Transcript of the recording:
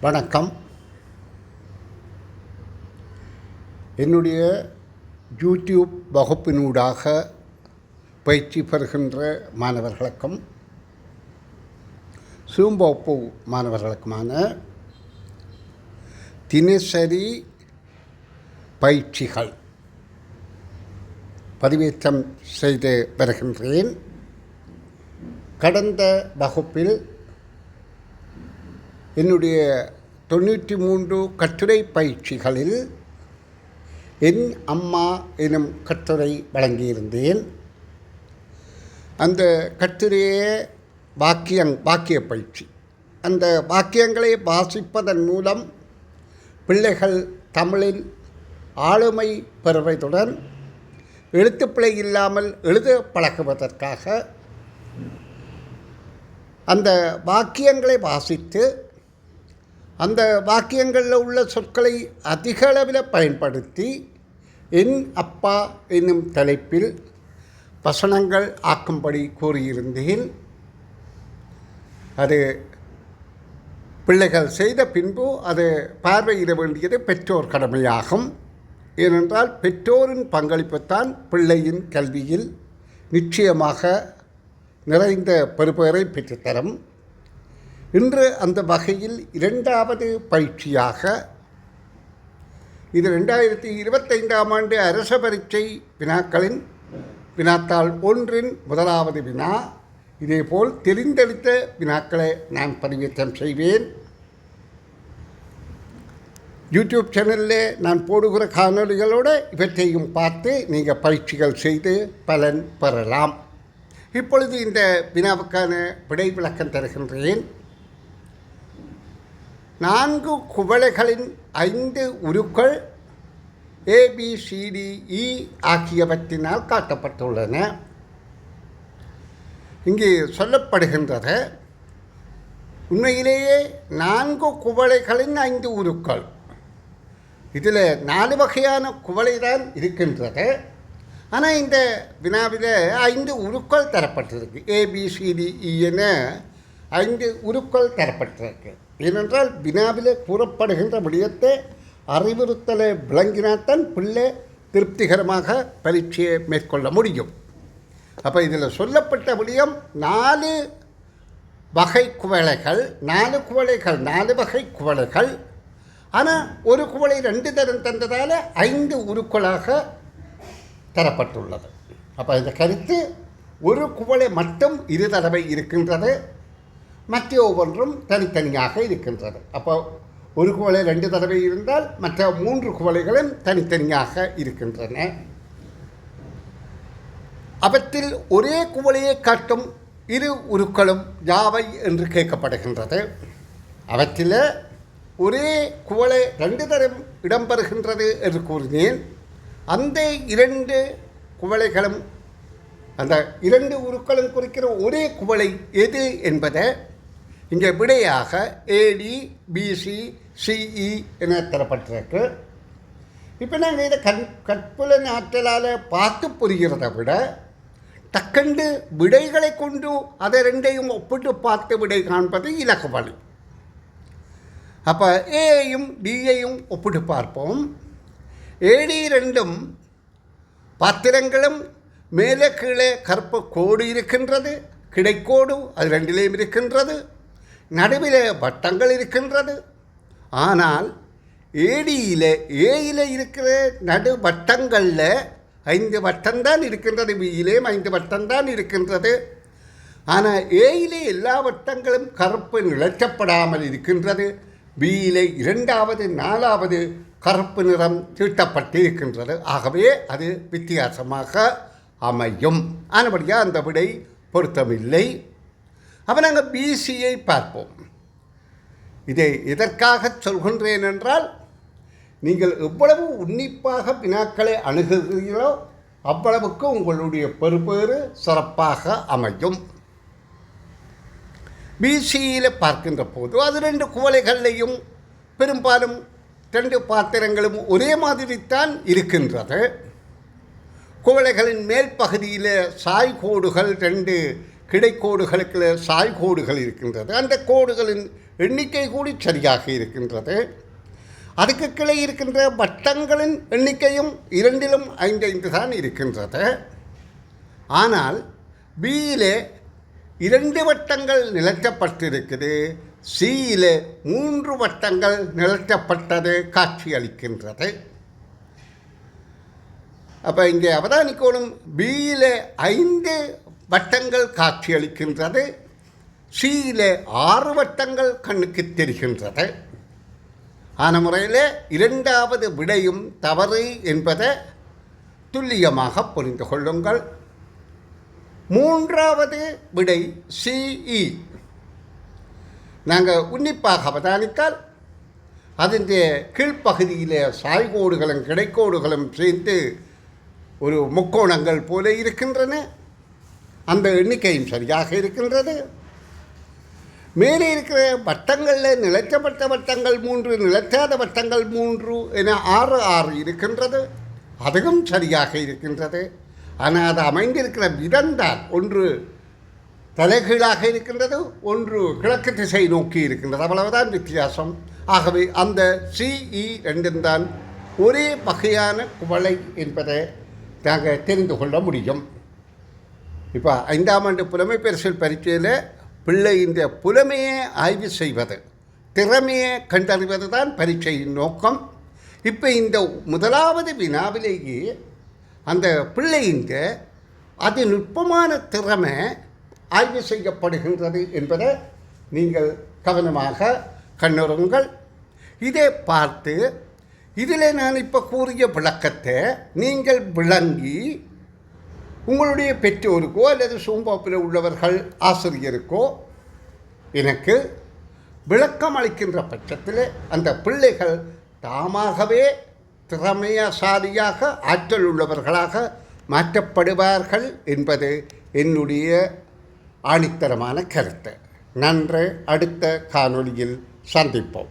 வணக்கம். என்னுடைய யூடியூப் வகுப்பினூடாக பயிற்சி பெறுகின்ற மாணவர்களுக்கும் சூம்பொப்பு மாணவர்களுக்குமான தினசரி பயிற்சிகள் பதிவேற்றம் செய்து வருகின்றேன். கடந்த வகுப்பில் என்னுடைய தொண்ணூற்றி மூன்று கட்டுரை பயிற்சிகளில் என் அம்மா எனும் கட்டுரை வழங்கியிருந்தேன். அந்த கட்டுரையே வாக்கியங் வாக்கிய பயிற்சி. அந்த வாக்கியங்களை வாசிப்பதன் மூலம் பிள்ளைகள் தமிழில் ஆளுமை பெறுவதுடன் எழுத்துப்பிழை இல்லாமல் எழுத பழகுவதற்காக அந்த வாக்கியங்களை வாசித்து அந்த வாக்கியங்களில் உள்ள சொற்களை அதிக அளவில் பயன்படுத்தி என் அப்பா என்னும் தலைப்பில் வசனங்கள் ஆக்கும்படி கூறியிருந்தேன். அது பிள்ளைகள் செய்த பின்பு அது பார்வையிட வேண்டியது பெற்றோர் கடமையாகும். ஏனென்றால் பெற்றோரின் பங்களிப்புத்தான் பிள்ளையின் கல்வியில் நிச்சயமாக நிறைந்த பெறுபேரை பெற்றுத்தரும். இன்று அந்த வகையில் இரண்டாவது பயிற்சியாக இது ரெண்டாயிரத்தி இருபத்தைந்தாம் ஆண்டு அரச பரீட்சை வினாக்களின் வினாத்தாள் ஒன்றின் முதலாவது வினா. இதேபோல் தெரிந்தெடுத்த வினாக்களை நான் பதிவேற்றம் செய்வேன். யூடியூப் சேனலில் நான் போடுகிற காணொலிகளோடு இவற்றையும் பார்த்து நீங்கள் பயிற்சிகள் செய்து பலன் பெறலாம். இப்பொழுது இந்த வினாவுக்கான விடை விளக்கம் தருகின்றேன். நான்கு குவளைகளின் ஐந்து உருக்கள் ஏபிசிடிஇ e ஆகியவற்றினால் காட்டப்பட்டுள்ளன. இங்கே சொல்லப்படுகின்றது உண்மையிலேயே நான்கு குவளைகளின் ஐந்து உருக்கள். இதில் நாலு வகையான குவளை தான் இருக்கின்றது. ஆனால் இந்த வினாவில் ஐந்து உருக்கள் தரப்பட்டிருக்கு. ஏபிசிடிஇன்னு e ஐந்து உருக்கள் தரப்பட்டிருக்கு. ஏனென்றால் வினாவில் கூறப்படுகின்ற விடயத்தை அறிவுறுத்தலை விளங்கினால்தான் பிள்ளை திருப்திகரமாக பரீட்சையை மேற்கொள்ள முடியும். அப்போ இதில் சொல்லப்பட்ட விடயம் நாலு வகை குவளைகள் நாலு குவளைகள் நாலு வகை குவளைகள். ஆனால் ஒரு குவளை ரெண்டு தரம் தந்ததால் ஐந்து உருக்களாக தரப்பட்டுள்ளது. அப்போ இந்த கருத்து ஒரு குவளை மட்டும் இரு தடவை இருக்கின்றது மற்ற ஒவ்வொன்றும் தனித்தனியாக இருக்கின்றது. அப்போ ஒரு குவளை ரெண்டு தடவை இருந்தால் மற்ற மூன்று குவளைகளும் தனித்தனியாக இருக்கின்றன. அவற்றில் ஒரே குவளையை காட்டும் இரு உருக்களும் யாவை என்று கேட்கப்படுகின்றது. அவற்றில் ஒரே குவளை ரெண்டு தரம் இடம்பெறுகின்றது என்று கூறினேன். அந்த இரண்டு குவளைகளும் அந்த இரண்டு உருக்களும் குறிக்கிற ஒரே குவளை எது என்பதை இங்கே விடையாக ஏடி பிசி சிஇ என தரப்பட்டிருக்கு. இப்போ நாங்கள் இதை கண் கற்புலன் ஆற்றலால் பார்த்து புரிகிறத விட டக்கண்டு விடைகளை கொண்டு அதை ரெண்டையும் ஒப்பிட்டு பார்த்து விடை காண்பது இலக்கு வழி. அப்போ ஏயையும் டியையும் ஒப்பிட்டு பார்ப்போம். ஏடி ரெண்டும் பாத்திரங்களும் மேலே கீழே கற்பு கோடு இருக்கின்றது கிடைக்கோடு அது ரெண்டிலேயும் இருக்கின்றது. நடுவில் வட்டங்கள் இருக்கின்றது. ஆனால் ஏடியில் ஏயில் இருக்கிற நடு வட்டங்களில் ஐந்து வட்டம்தான் இருக்கின்றது பியிலேயும் ஐந்து வட்டம்தான் இருக்கின்றது. ஆனால் ஏயிலே எல்லா வட்டங்களும் கருப்பு நிலச்சப்படாமல் இருக்கின்றது. பியிலே இரண்டாவது நாலாவது கருப்பு நிறம் தீட்டப்பட்டு இருக்கின்றது ஆகவே அது வித்தியாசமாக அமையும். ஆனபடியாக அந்த விடை பொருத்தமில்லை. அப்போ நாங்கள் பிசியை பார்ப்போம். இதை எதற்காக சொல்கின்றேன் என்றால் நீங்கள் எவ்வளவு உன்னிப்பாக வினாக்களை அணுகுகிறீர்களோ அவ்வளவுக்கு உங்களுடைய பெறுபேறு சிறப்பாக அமையும். பிசியில் பார்க்கின்ற போது அது ரெண்டு குவளைகள்லையும் பெரும்பாலும் ரெண்டு பாத்திரங்களும் ஒரே மாதிரித்தான் இருக்கின்றது. குவளைகளின் மேல் பகுதியில் சாய்கோடுகள் ரெண்டு கிடைக்கோடுகளுக்கு சாய்கோடுகள் இருக்கின்றது. அந்த கோடுகளின் எண்ணிக்கை கூடி சரியாக இருக்கின்றது. அதுக்கு கிளை இருக்கின்ற வட்டங்களின் எண்ணிக்கையும் இரண்டிலும் ஐந்து ஐந்து தான் இருக்கின்றது. ஆனால் பியிலே இரண்டு வட்டங்கள் நிலத்தப்பட்டிருக்குது. சியிலே மூன்று வட்டங்கள் நிலத்தப்பட்டது காட்சி அளிக்கின்றது அப்போ இங்கே அவதானிக்கோணும். பியிலே ஐந்து வட்டங்கள் காட்சியளிக்கின்றது. சியிலே ஆறு வட்டங்கள் கண்ணுக்கு தெரிகின்றது. ஆன முறையில் இரண்டாவது விடையும் தவறு என்பதை துல்லியமாக புரிந்து கொள்ளுங்கள். மூன்றாவது விடை சிஇ நாங்கள் உன்னிப்பாக அவதானித்தால் அதன் கீழ்ப்பகுதியிலே சாய்கோடுகளும் கிடைக்கோடுகளும் சேர்ந்து ஒரு முக்கோணங்கள் போல இருக்கின்றன. அந்த எண்ணிக்கையும் சரியாக இருக்கின்றது. மேலே இருக்கிற வட்டங்களில் நிலைத்தப்பட்ட வட்டங்கள் மூன்று நிலைத்தாத வட்டங்கள் மூன்று என ஆறு ஆறு இருக்கின்றது. அதுவும் சரியாக இருக்கின்றது. ஆனால் அது அமைந்திருக்கிற விதம்தான் ஒன்று தலைகீழாக இருக்கின்றது ஒன்று கிழக்கு திசை நோக்கி இருக்கின்றது. அவ்வளவுதான் வித்தியாசம். ஆகவே அந்த சிஇ e ரெண்டும் தான் ஒரே வகையான குவளை என்பதை நாங்கள் தெரிந்து கொள்ள முடியும். இப்போ ஐந்தாம் ஆண்டு புலமை பரிசில் பரீட்சையில் பிள்ளை இந்த புலமையை ஆய்வு செய்வது திறமையை கண்டறிவது தான் பரீட்சையின் நோக்கம். இப்போ இந்த முதலாவது வினாவிலேயே அந்த பிள்ளைங்க அது நுட்பமான திறமை ஆய்வு செய்யப்படுகின்றது என்பதை நீங்கள் கவனமாக கண்ணுறுங்கள் இதை பார்த்து இதில் நான் இப்போ கூறிய விளக்கத்தை நீங்கள் விளங்கி உங்களுடைய பெற்றோருக்கோ அல்லது சூம்பாப்பில் உள்ளவர்கள் ஆசிரியருக்கோ எனக்கு விளக்கம் அளிக்கின்ற பட்சத்தில் அந்த பிள்ளைகள் தாமாகவே திறமையசாலியாக ஆற்றல் உள்ளவர்களாக மாற்றப்படுவார்கள் என்பது என்னுடைய ஆணித்தரமான கருத்து. நன்று. அடுத்த காணொளியில் சந்திப்போம்.